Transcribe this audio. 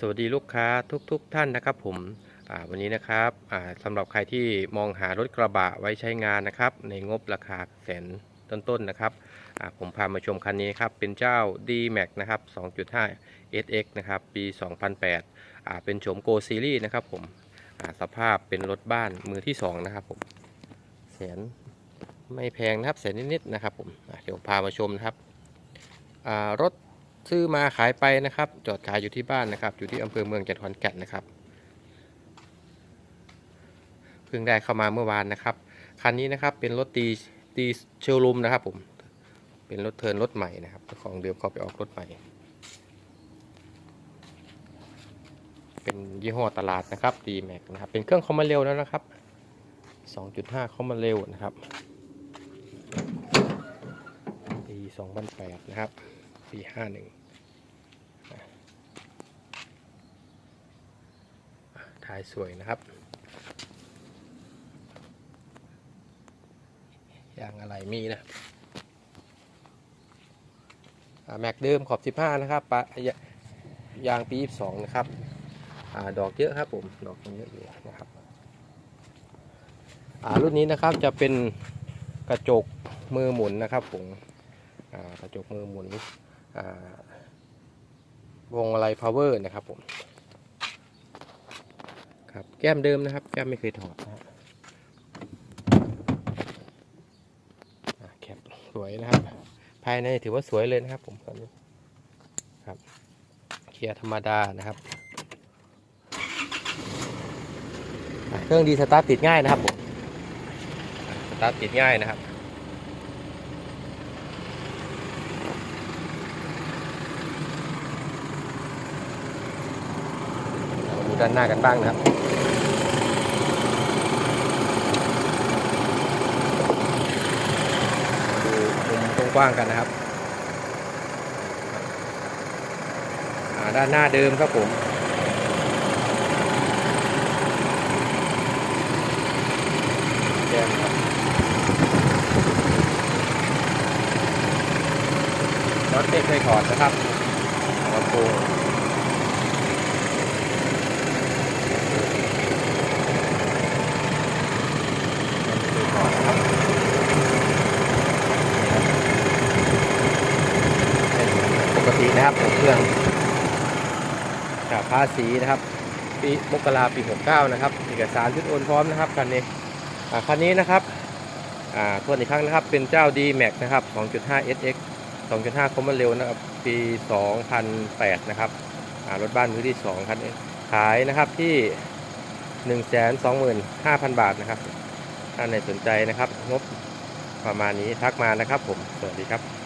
สวัสดีลูกค้าทุกๆทท่านนะครับผมวันนี้นะครับสำหรับใครที่มองหารถกระบะไว้ใช้งานนะครับ ในงบราคาแสนต้นๆนะครับผมพามาชมคันนี้ครับเป็นเจ้า D-Max นะครับ 2.5 SX นะครับปี 2008 เป็นโฉม Go Series นะครับผมสภาพเป็นรถบ้านมือที่ 2 นะครับผมแสนไม่แพงนะครับแสนนิดๆนะครับผมเดี๋ยวพามาชมนะครับรถ ซื้อมาขายไปนะครับ จอดขายอยู่ที่บ้านนะครับ อยู่ที่อำเภอเมืองจังหวัดขอนแก่นนะครับเพิ่งได้เข้ามาเมื่อวานนะครับคันนี้นะครับเป็นรถตีตีเชลลูมนะครับผมเป็นรถเทินรถใหม่นะครับของเดิมเขาไปออกรถใหม่ เป็นยี่ห้อตลาดนะครับ d m a x นะครับเป็นเครื่องคอมมาเร็วแล้วนะครับ 2.5คอมมาเร็วนะครับปี2008 นะครับ ปี51ถ่ายสวยนะครับยางอะไรมีนะแม็กเดิมขอบ 15 นะครับปะยางปี 22 นะครับอดอกเยอะครับผม ดอกยังเยอะอยู่นะครับรุ่นนี้นะครับจะเป็นกระจกมือหมุนนะครับผมกระจกมือหมุน วงอะไร power นะครับผมครับแก้มเดิมนะครับ แก้มไม่เคยถอดนะแคปสวยนะครับ ภายในถือว่าสวยเลยนะครับผมตอนนี้ครับเกียร์ธรรมดานะครับ เครื่องดีสตาร์ทติดง่ายนะครับผมสตาร์ทติดง่ายนะครับ ด้านหน้ากันบ้างนะครับดูมุมกว้างกันนะครับด้านหน้าเดิมครับผมแก้มครับรถเด็กเคยถอดนะครับกระโปรง ปกนะครับของเครื่องจากภาษีนะครับ ปีมกราปี69นะครับ เอกสารชุดโอนพร้อมนะครับคันนี้คันนี้นะครับอ่าทวนอีกครั้งนะครับ เป็นเจ้า D Max นะครับ 2.5 SX 2.5คอมมอนเร็วนะครับ ปี 2008 นะครับรถบ้านมือที่ 2คันนี้ขายนะครับที่ 125,000 บาทนะครับ ถ้าในสนใจนะครับ งบประมาณนี้ทักมานะครับผม สวัสดีครับ